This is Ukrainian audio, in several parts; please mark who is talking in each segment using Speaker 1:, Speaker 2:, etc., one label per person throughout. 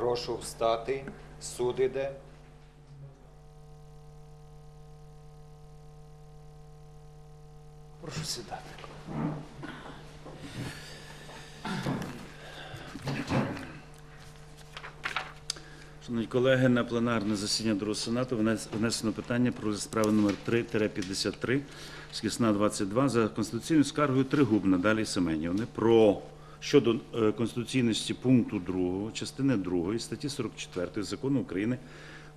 Speaker 1: Прошу встати. Суд іде.
Speaker 2: Прошу сідати. Шановні колеги, на пленарне засідання Другого Сенату внесено питання про справи номер 3-53, скісна 22, за конституційною скаргою Тригуб Надалі Семенівни про щодо е, конституційності пункту 2, частини 2 статті 44 Закону України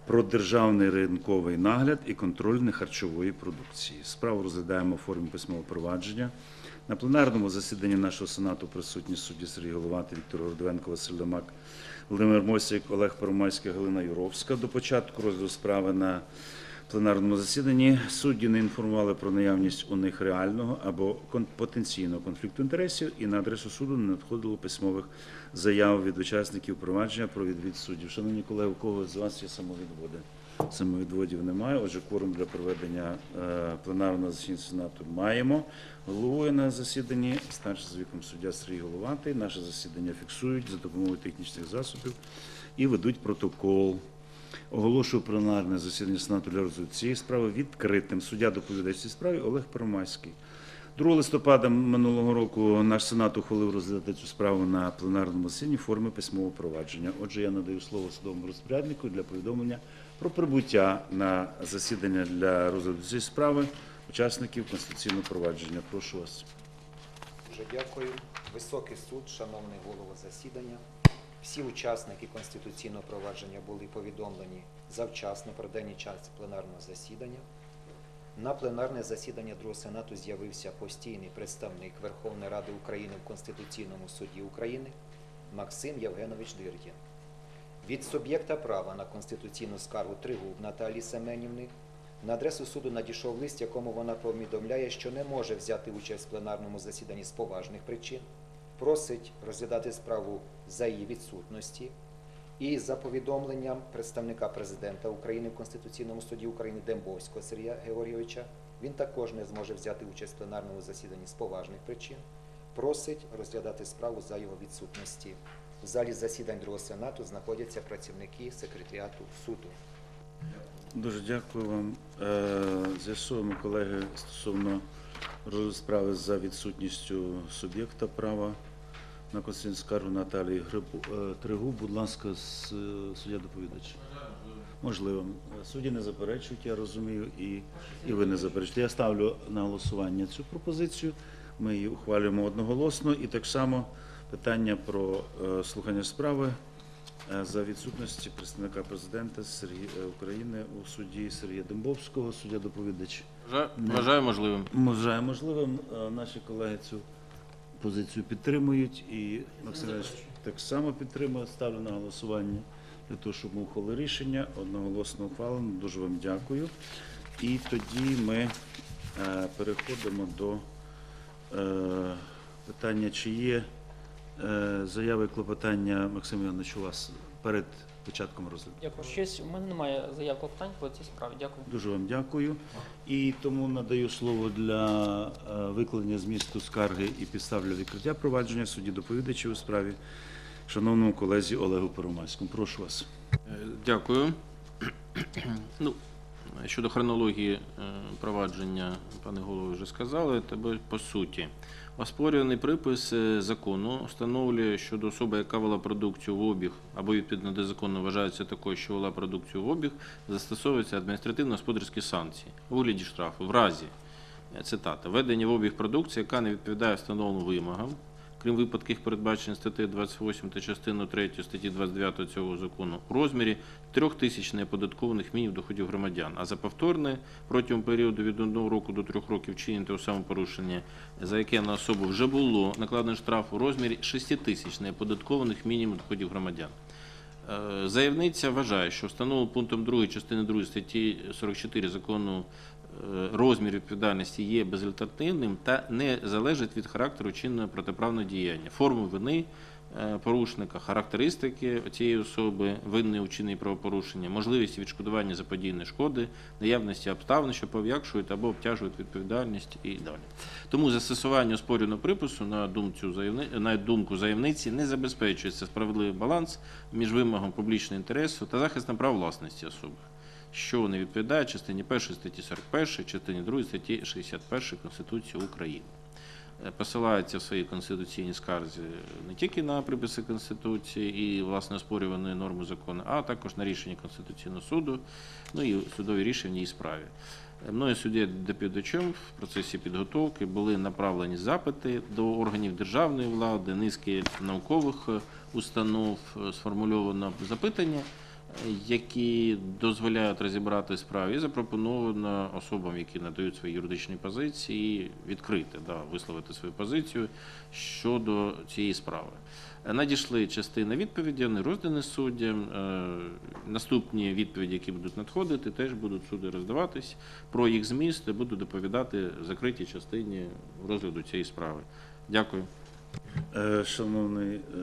Speaker 2: про державний ринковий нагляд і контроль нехарчової продукції. Справу розглядаємо у формі письмового провадження. На пленарному засіданні нашого Сенату присутні судді Сергій Головати, Віктор Гордовенко, Василь Домак, Володимир Мосік, Олег Первомайський, Галина Юровська. До початку розгляду справи на пленарному засіданні судді не інформували про наявність у них реального або потенційного конфлікту інтересів, і на адресу суду не надходило письмових заяв від учасників провадження про відвід суддів. Шановні колеги, у кого з вас є самовідводи? Самовідводів немає. Отже, кворум для проведення е, пленарного засідання Сенату маємо. Головою на засіданні старший за віком суддя Сергій Головатий. Наше засідання фіксують за допомогою технічних засобів і ведуть протокол. Оголошую пленарне засідання Сенату для розгляду цієї справи відкритим. Суддя доповідач цій справі Олег Первомайський. 2 листопада минулого року наш Сенат ухвалив розглядати цю справу на пленарному засіданні в формі письмового провадження. Отже, я надаю слово судовому розпоряднику для повідомлення про прибуття на засідання для розгляду цієї справи учасників конституційного провадження. Прошу вас.
Speaker 1: Дуже дякую. Високий суд, шановний голова засідання. Всі учасники конституційного провадження були повідомлені завчасно про день час пленарного засідання. На пленарне засідання Другого Сенату з'явився постійний представник Верховної Ради України в Конституційному суді України Максим Євгенович Дирдін. Від суб'єкта права на конституційну скаргу Тригуб Наталії Семенівни на адресу суду надійшов лист, якому вона повідомляє, що не може взяти участь в пленарному засіданні з поважних причин, просить розглядати справу за її відсутності. І за повідомленням представника президента України в Конституційному суді України Дембовського Сергія Георгійовича, він також не зможе взяти участь в пленарному засіданні з поважних причин. Просить розглядати справу за його відсутності. В залі засідань Другого Сенату знаходяться працівники секретаріату суду.
Speaker 2: Дуже дякую вам. Е, З'ясуємо, колеги, стосовно розгляду справи за відсутністю суб'єкта права на конституційну скаргу Наталії е, Тригуб. Будь ласка, суддя доповідач. Можливо. Судді не заперечують, я розумію, і, і ви не заперечуєте. Я ставлю на голосування цю пропозицію. Ми її ухвалюємо одноголосно. І так само питання про е, слухання справи е, за відсутності представника президента України у суді Сергія Дембовського, суддя доповідач.
Speaker 3: Вважаю- можливим.
Speaker 2: Вважаю можливим. Наші колеги цю позицію підтримують і Максим так само підтримує. Ставлю на голосування для того, щоб ми ухвалили рішення. Одноголосно ухвалено. Дуже вам дякую. І тоді ми е, переходимо до е, питання, чи є е, заяви клопотання Максим Іванович у вас перед початком розгляду.
Speaker 4: Дякую. Щось у мене немає заяв клопотань по цій справі. Дякую.
Speaker 2: Дуже вам дякую. І тому надаю слово для е, викладення змісту скарги і підстав для відкриття провадження судді доповідачі у справі, шановному колезі Олегу Перомайському. Прошу вас.
Speaker 3: Дякую. Ну, щодо хронології е, провадження, пане голово, вже сказали, тебе по суті. Оспорюваний припис е, закону встановлює щодо особи, яка вела продукцію в обіг, або відповідно до закону вважається такою, що вела продукцію в обіг, застосовуються адміністративно-господарські санкції у вигляді штрафу в разі е, цитата введення в обіг продукції, яка не відповідає встановленим вимогам, крім випадків, передбачених статтею 28 та частиною 3 статті 29 цього закону, у розмірі 3 тисяч неоподаткованих мінімум доходів громадян, а за повторне протягом періоду від 1 року до 3 років чинення того самопорушення, за яке на особу вже було накладено штраф у розмірі 6 тисяч неоподаткованих мінімум доходів громадян. Е, Заявниця вважає, що встановлений пунктом 2 частини 2 статті 44 закону розмір відповідальності є безальтернативним та не залежить від характеру чинного протиправного діяння, форми вини е, порушника, характеристики цієї особи, винної у вчиненні правопорушення, можливість відшкодування заподіяної шкоди, наявності обставин, що пов'якшують або обтяжують відповідальність і далі. Тому застосування оспорюваного припису на думку, на думку заявниці не забезпечується справедливий баланс між вимогом публічного інтересу та захистом прав власності особи, що не відповідає частині 1 статті 41, частині 2 статті 61 Конституції України. Е, Посилається в своїй конституційній скарзі не тільки на приписи Конституції і власне оспорюваної норми закону, а також на рішення Конституційного суду, ну і судові рішення ній справі. Е, Мною суддя доповідачем в процесі підготовки були направлені запити до органів державної влади, низки наукових е, установ, сформульовано запитання, які дозволяють розібрати справу, і запропоновано особам, які надають свої юридичні позиції, відкрити, да, висловити свою позицію щодо цієї справи. Надійшли частина відповіді, вони роздані суддям. Е, Наступні відповіді, які будуть надходити, теж будуть суди роздаватись. Про їх зміст буду доповідати в закритій частині розгляду цієї справи. Дякую.
Speaker 2: Е, Шановний е,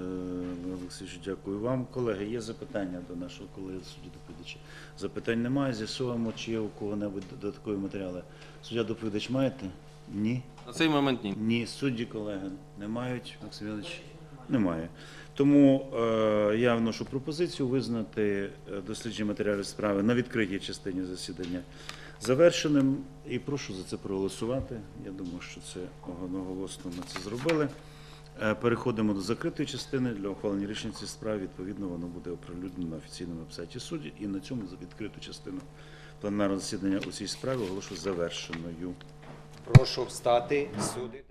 Speaker 2: Олег Олексійович, дякую вам. Колеги, є запитання до нашого колеги судді доповідача? Запитань немає. З'ясуємо, чи є у кого-небудь додаткові матеріали. Суддя доповідач маєте? Ні.
Speaker 3: На цей момент ні.
Speaker 2: Ні. Судді, колеги, не мають. Максим Іванович? Немає. Тому е, я вношу пропозицію визнати е, дослідження матеріалів справи на відкритій частині засідання завершеним. І прошу за це проголосувати. Я думаю, що це одноголосно ми це зробили. Е, Переходимо до закритої частини для ухвалення рішення цієї справи. Відповідно, воно буде оприлюднено на офіційному вебсайті судді. І на цьому відкриту частину пленарного засідання у цій справі оголошую завершеною.
Speaker 1: Прошу встати, суди.